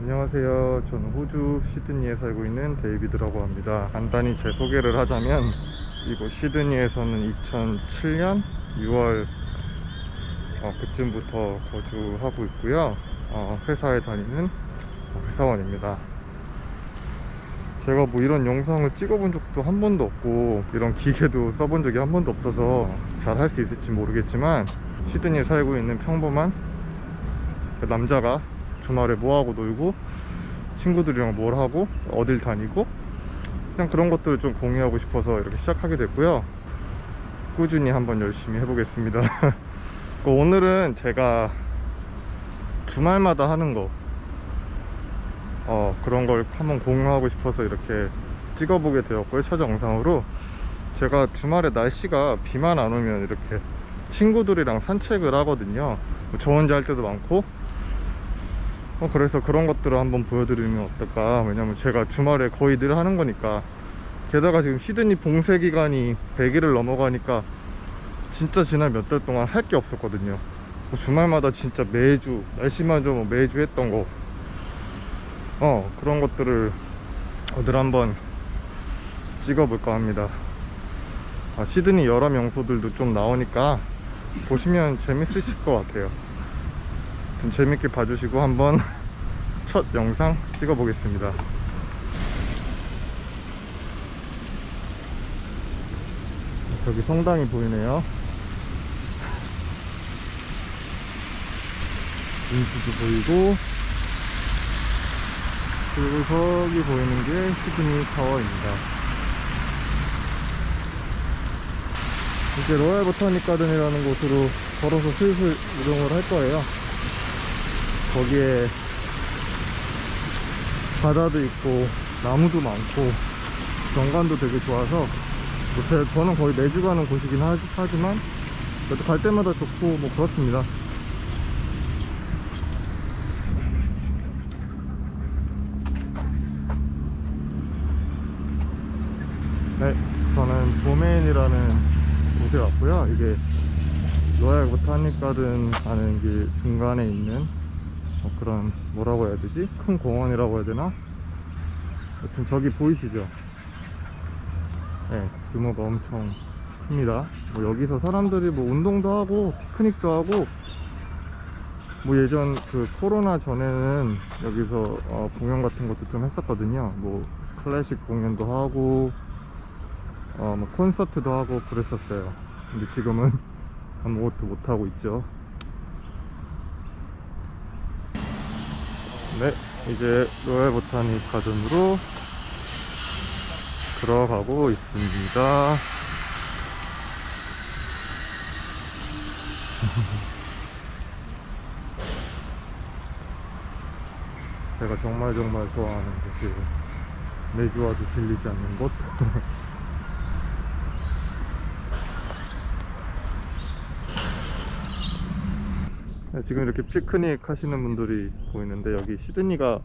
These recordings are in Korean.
안녕하세요. 저는 호주 시드니에 살고 있는 데이비드라고 합니다. 간단히 제 소개를 하자면 이곳 시드니에서는 2007년 6월 어, 그쯤부터 거주하고 있고요. 어, 회사에 다니는 회사원입니다. 제가 뭐 이런 영상을 찍어본 적도 한 번도 없고 이런 기계도 써본 적이 한 번도 없어서 잘 할 수 있을지 모르겠지만 시드니에 살고 있는 평범한 그 남자가 주말에 뭐하고 놀고 친구들이랑 뭘 하고 어딜 다니고 그냥 그런 것들을 좀 공유하고 싶어서 이렇게 시작하게 됐고요. 꾸준히 한번 열심히 해보겠습니다. 그 오늘은 제가 주말마다 하는 거 어, 그런 걸 한번 공유하고 싶어서 이렇게 찍어보게 되었고요 첫 영상으로. 제가 주말에 날씨가 비만 안 오면 이렇게 친구들이랑 산책을 하거든요. 뭐저 혼자 할 때도 많고 어, 그래서 그런 것들을 한번 보여드리면 어떨까? 왜냐면 제가 주말에 거의 늘 하는 거니까. 게다가 지금 시드니 봉쇄 기간이 100일을 넘어가니까 진짜 지난 몇 달 동안 할 게 없었거든요. 뭐 주말마다 진짜 매주 날씨만 좋으면 매주 했던 거. 어 그런 것들을 오늘 한번 찍어볼까 합니다. 아, 시드니 여러 명소들도 좀 나오니까 보시면 재밌으실 것 같아요 아무튼 재밌게 봐주시고 한번 첫 영상 찍어보겠습니다. 저기 성당이 보이네요. 인수도 보이고 그리고 저기 보이는 게 시드니 타워입니다. 이제 로얄 보타닉 가든이라는 곳으로 걸어서 슬슬 이동을 할 거예요 거기에 바다도 있고 나무도 많고 경관도 되게 좋아서 뭐 제- 저는 거의 매주 가는 곳이긴 하, 하지만 그래도 갈 때마다 좋고 뭐 그렇습니다. 네 저는 도메인이라는 곳에 왔고요. 이게 로얄 보타닉 가든 가는 길 중간에 있는 뭐 그런 뭐라고 해야 되지? 큰 공원이라고 해야 되나? 여튼 저기 보이시죠? 네, 규모가 엄청 큽니다. 뭐 여기서 사람들이 뭐 운동도 하고 피크닉도 하고 뭐 예전 그 코로나 전에는 여기서 어, 공연 같은 것도 좀 했었거든요. 뭐 클래식 공연도 하고 어, 뭐 콘서트도 하고 그랬었어요. 근데 지금은 아무것도 못 하고 있죠. 네, 이제 로얄 보타닉 가든으로 들어가고 있습니다. 제가 정말 정말 좋아하는 곳이에요. 매주 와도 질리지 않는 곳. 지금 이렇게 피크닉 하시는 분들이 보이는데 여기 시드니가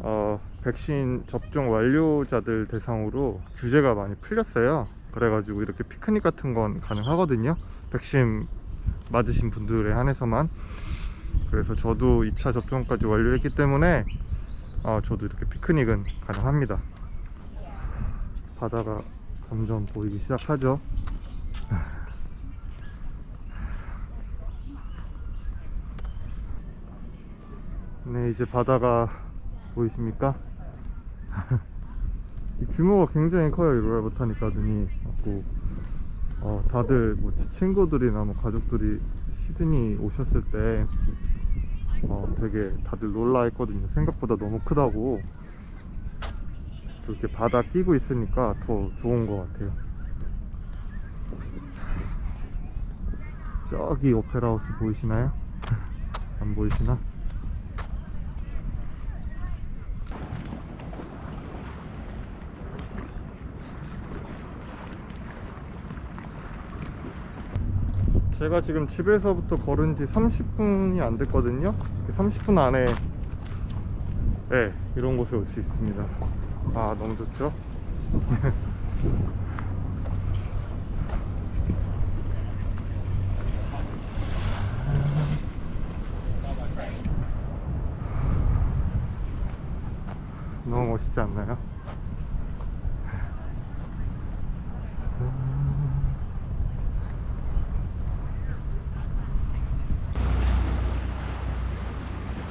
어, 백신 접종 완료자들 대상으로 규제가 많이 풀렸어요. 그래가지고 이렇게 피크닉 같은 건 가능하거든요. 백신 맞으신 분들에 한해서만. 그래서 저도 2차 접종까지 완료했기 때문에 어, 저도 이렇게 피크닉은 가능합니다. 바다가 점점 보이기 시작하죠. 네, 이제 바다가 보이십니까? 이 규모가 굉장히 커요, 이 로얄 보타닉 가든이. 갖고, 어, 다들, 뭐, 제 친구들이나 뭐, 가족들이 시드니 오셨을 때, 어, 되게 다들 놀라 했거든요. 생각보다 너무 크다고. 이렇게 바다 끼고 있으니까 더 좋은 것 같아요. 저기 오페라 하우스 보이시나요? 안 보이시나? 제가 지금 집에서부터 걸은 지 30분이 안 됐거든요. 30분 안에 네 이런 곳에 올 수 있습니다. 아 너무 좋죠? 너무 멋있지 않나요?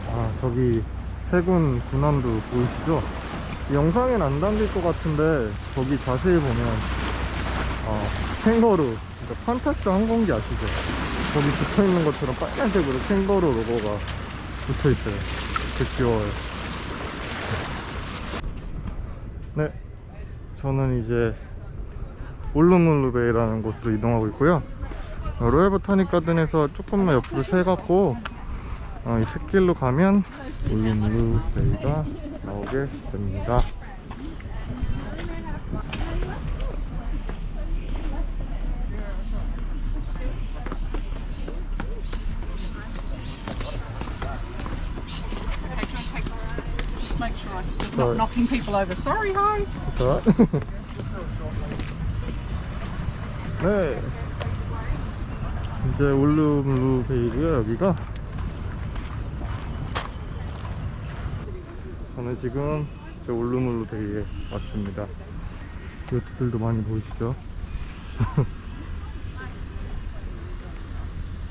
아 저기 해군 군함도 보이시죠? 이 영상엔 안 담길 것 같은데 저기 자세히 보면 어, 캥거루 그러니까 판타스 항공기 아시죠? 거기 붙어있는 것처럼 빨간색으로 캥거루 로고가 붙어있어요 되게 귀여워요 네 저는 이제 울루물루베이라는 곳으로 이동하고 있고요 어, 로얄 보타닉 가든에서 조금만 옆으로 세갖고 어, 이 샛길로 가면 울루물루 베이가 나오게 됩니다 Make sure I'm Sorry. not knocking people over. Sorry, hi. 자. 네. 이제 울루물루 베이고요, 여기가. 저는 지금 저 울루물루 베이에 왔습니다. 요트들도 많이 보이시죠?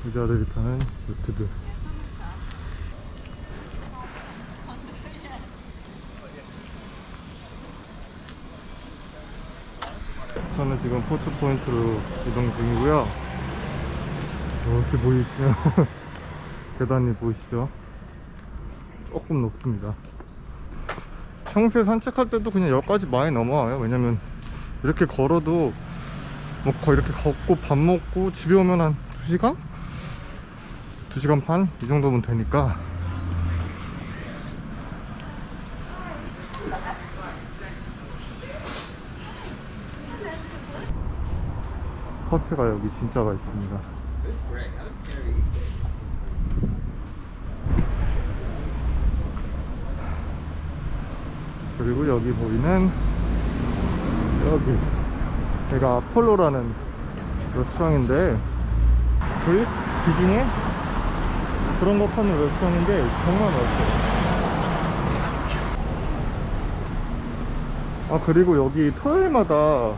부자들이 타는 요트들. 저는 지금 포츠 포인트로 이동 중이고요. 이렇게 보이시면 계단이 보이시죠? 조금 높습니다. 평소에 산책할 때도 그냥 여기까지 많이 넘어와요. 왜냐면 이렇게 걸어도 뭐 이렇게 걷고 밥 먹고 집에 오면 한 2시간? 2시간 반? 이 정도면 되니까 커피가 여기 진짜 맛있습니다. 그리고 여기 보이는 여기 제가 아폴로라는 레스토랑인데 그리스 지중해 그런 거 파는 레스토랑인데 정말 맛있어요. 아 그리고 여기 토요일마다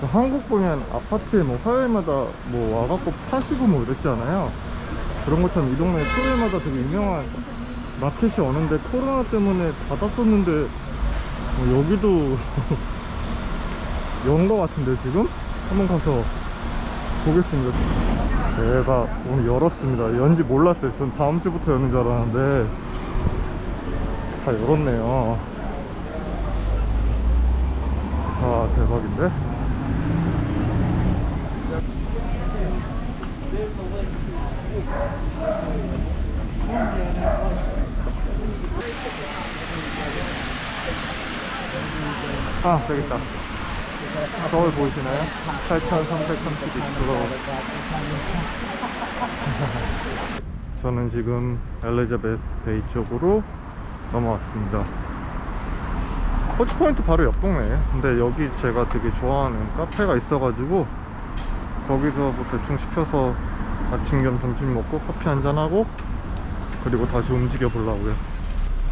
그 한국 보면 아파트에 뭐 화요일마다 뭐 와갖고 파시고 뭐 이러시잖아요. 그런 것처럼 이 동네 토요일마다 되게 유명한 마켓이 오는데 코로나 때문에 닫았었는데 뭐 여기도 연거 같은데 지금? 한번 가서 보겠습니다. 대박 오늘 열었습니다. 연지 몰랐어요. 전 다음 주부터 여는 줄 알았는데 다 열었네요. 아 대박인데? 아 있다. 서울 보이시나요? 8,332km 저는 지금 엘리자베스 베이 쪽으로 넘어왔습니다. 포치포인트 바로 옆 동네에 근데 여기 제가 되게 좋아하는 카페가 있어가지고 거기서 뭐 대충 시켜서 아침 겸 점심 먹고 커피 한잔하고 그리고 다시 움직여 보려고요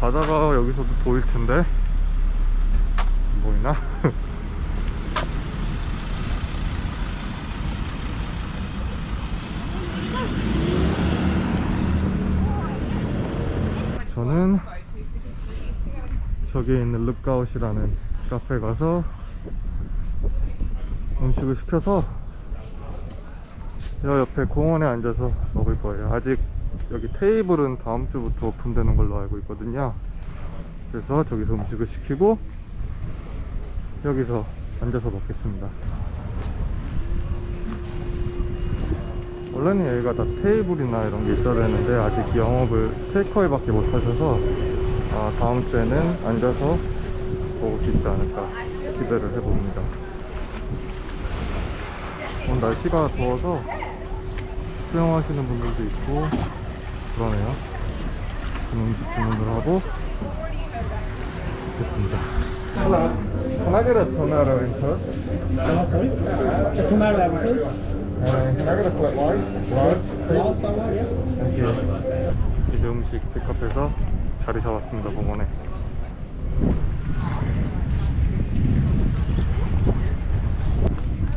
바다가 여기서도 보일 텐데 안 보이나? 저는 저기에 있는 룩가웃이라는 카페 가서 음식을 시켜서 여 옆에 공원에 앉아서 먹을 거예요. 아직 여기 테이블은 다음 주부터 오픈되는 걸로 알고 있거든요. 그래서 저기서 음식을 시키고 여기서 앉아서 먹겠습니다. 원래는 여기가 다 테이블이나 이런 게 있어야 되는데 아직 영업을 테이크어웨이 밖에 못 하셔서 아, 다음 주에는 앉아서 먹을 수 있지 않을까 기대를 해봅니다. 오늘 날씨가 더워서 수영하시는 분들도 있고 그러네요. 음식 주문을 하고 됐습니다. Uh, get a flat white? Large, please? Last one, yeah. Thank you. 이제 음식 픽업해서 자리 잡았습니다, 공원에.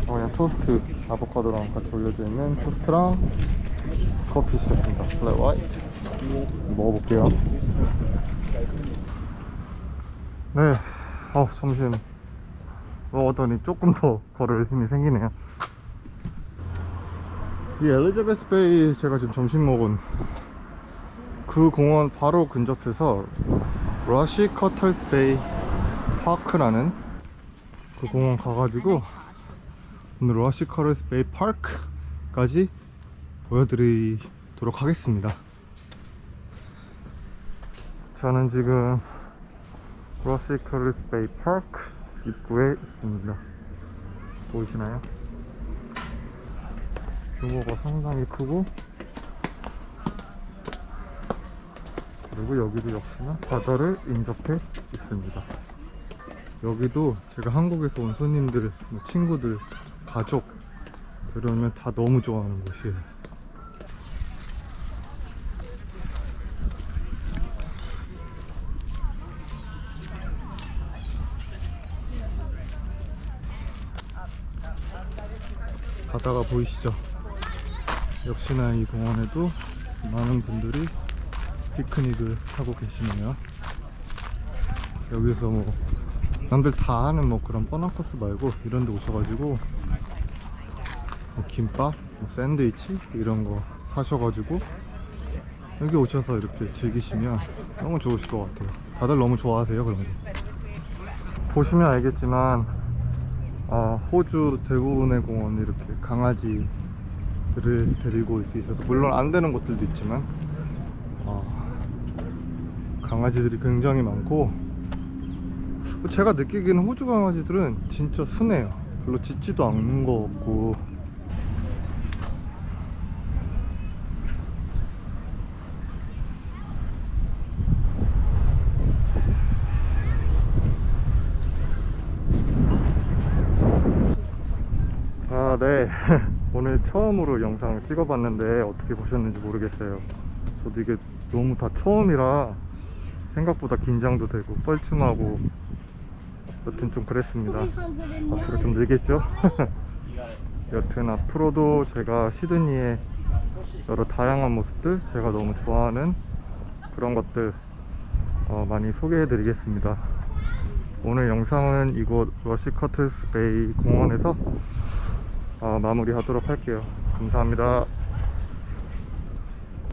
어, 그냥 토스트 아보카도랑 같이 올려져 있는 토스트랑 커피 시켰습니다. 플랫 화이트. 먹어볼게요. 네, 어, 점심 먹었더니 조금 더 걸을 힘이 생기네요. 이 엘리자베스 베이 제가 지금 점심 먹은 그 공원 바로 근접해서 러시 커털스 베이 파크라는 그 공원 가가지고 오늘 러시 커털스 베이 파크까지 보여드리도록 하겠습니다. 저는 지금 러시 커털스 베이 파크 입구에 있습니다. 보이시나요? 규모가 상당히 크고 그리고 여기도 역시나 바다를 인접해 있습니다. 여기도 제가 한국에서 온 손님들, 뭐 친구들, 가족 데려오면 다 너무 좋아하는 곳이에요. 바다가 보이시죠? 역시나 이 공원에도 많은 분들이 피크닉을 하고 계시네요. 여기서 뭐 남들 다 하는 뭐 그런 뻔한 코스 말고 이런 데 오셔가지고 뭐 김밥, 뭐 샌드위치 이런 거 사셔가지고 여기 오셔서 이렇게 즐기시면 너무 좋으실 것 같아요. 다들 너무 좋아하세요 그런 거. 보시면 알겠지만 아, 호주 대부분의 공원 이렇게 강아지들을 데리고 올 수 있어서 물론 안 되는 곳들도 있지만 어, 강아지들이 굉장히 많고 제가 느끼기에는 호주 강아지들은 진짜 순해요. 별로 짖지도 않는 것 같고 아, 네. 오늘 처음으로 영상을 찍어봤는데 어떻게 보셨는지 모르겠어요. 저도 이게 너무 다 처음이라 생각보다 긴장도 되고 뻘쭘하고 여튼 좀 그랬습니다. 앞으로 좀 늘겠죠? 여튼 앞으로도 제가 시드니의 여러 다양한 모습들, 제가 너무 좋아하는 그런 것들 어, 많이 소개해 드리겠습니다. 오늘 영상은 이곳 러시커틀 스 베이 공원에서 어, 마무리하도록 할게요. 감사합니다.